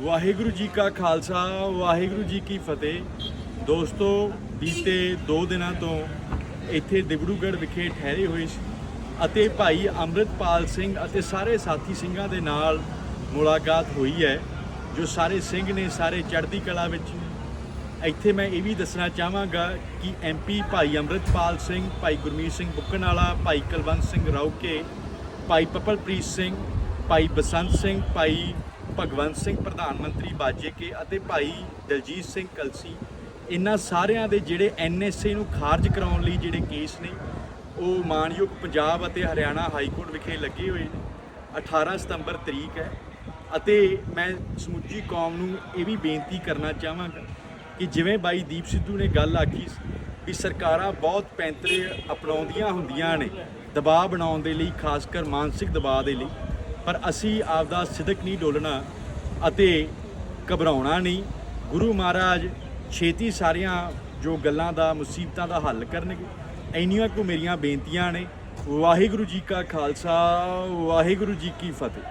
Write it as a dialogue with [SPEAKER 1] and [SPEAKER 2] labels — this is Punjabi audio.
[SPEAKER 1] ਵਾਹਿਗੁਰੂ ਜੀ ਕਾ ਖਾਲਸਾ, ਵਾਹਿਗੁਰੂ ਜੀ ਕੀ ਫਤਿਹ। ਦੋਸਤੋ, ਬੀਤੇ 2 ਦਿਨਾਂ ਤੋਂ ਇੱਥੇ ਦਿਬੜੂਗੜ੍ਹ ਵਿਖੇ ਠਹਿਰੇ ਹੋਏ ਸੀ ਅਤੇ ਭਾਈ ਅੰਮ੍ਰਿਤਪਾਲ ਸਿੰਘ ਅਤੇ ਸਾਰੇ ਸਾਥੀ ਸਿੰਘਾਂ ਦੇ ਨਾਲ ਮੁਲਾਕਾਤ ਹੋਈ ਹੈ, ਜੋ ਸਾਰੇ ਸਿੰਘ ਨੇ ਸਾਰੇ ਚੜ੍ਹਦੀ ਕਲਾ ਵਿੱਚ। ਇੱਥੇ ਮੈਂ ਇਹ ਵੀ ਦੱਸਣਾ ਚਾਹਾਂਗਾ ਕਿ ਐਮਪੀ ਭਾਈ ਅੰਮ੍ਰਿਤਪਾਲ ਸਿੰਘ, ਭਾਈ ਗੁਰਮੀਤ ਸਿੰਘ ਬੁੱਕਣ ਵਾਲਾ ਭਾਈ ਕੁਲਵੰਤ ਸਿੰਘ ਰੌਕੇ ਭਾਈ ਪਪਲਪ੍ਰੀਤ ਸਿੰਘ, ਭਾਈ ਬਸੰਤ ਸਿੰਘ, ਭਾਈ ਭਗਵੰਤ ਸਿੰਘ, ਪ੍ਰਧਾਨ ਮੰਤਰੀ ਬਾਜੇਕੇ ਅਤੇ ਭਾਈ ਦਲਜੀਤ ਸਿੰਘ ਕਲਸੀ, ਇਹਨਾਂ ਸਾਰਿਆਂ ਦੇ ਜਿਹੜੇ ਐਨਐਸਏ ਨੂੰ ਖਾਰਜ ਕਰਾਉਣ ਲਈ ਜਿਹੜੇ ਕੇਸ ਨੇ, ਉਹ ਮਾਨਯੋਗ ਪੰਜਾਬ ਅਤੇ ਹਰਿਆਣਾ ਹਾਈ ਕੋਰਟ ਵਿਖੇ ਲੱਗੇ ਹੋਏ ਨੇ। 18 ਸਤੰਬਰ ਤਰੀਕ ਹੈ ਅਤੇ ਮੈਂ ਸਮੁੱਚੀ ਕੌਮ ਨੂੰ ਇਹ ਵੀ ਬੇਨਤੀ ਕਰਨਾ ਚਾਹਾਂਗਾ ਕਿ ਜਿਵੇਂ ਬਾਈ ਦੀਪ ਸਿੱਧੂ ਨੇ ਗੱਲ ਆਖੀ ਸੀ ਵੀ ਸਰਕਾਰਾਂ ਬਹੁਤ ਪੈਂਤਰੇ ਅਪਣਾਉਂਦੀਆਂ ਹੁੰਦੀਆਂ ਨੇ, ਦਬਾਅ ਬਣਾਉਣ ਦੇ ਲਈ ਖਾਸ ਕਰ ਮਾਨਸਿਕ ਦਬਾਅ ਦੇ ਲਈ। ਪਰ ਅਸੀਂ ਆਪਦਾ ਸਿਦਕ ਨਹੀਂ ਡੋਲਣਾ ਅਤੇ ਘਬਰਾਉਣਾ ਨਹੀਂ। ਗੁਰੂ ਮਹਾਰਾਜ ਛੇਤੀ ਸਾਰੀਆਂ ਜੋ ਗੱਲਾਂ ਦਾ, ਮੁਸੀਬਤਾਂ ਦਾ ਹੱਲ ਕਰਨਗੇ। ਇੰਨੀਆਂ ਕੁ ਮੇਰੀਆਂ ਬੇਨਤੀਆਂ ਨੇ। ਵਾਹਿਗੁਰੂ ਜੀ ਕਾ ਖਾਲਸਾ, ਵਾਹਿਗੁਰੂ ਜੀ ਕੀ ਫਤਿਹ।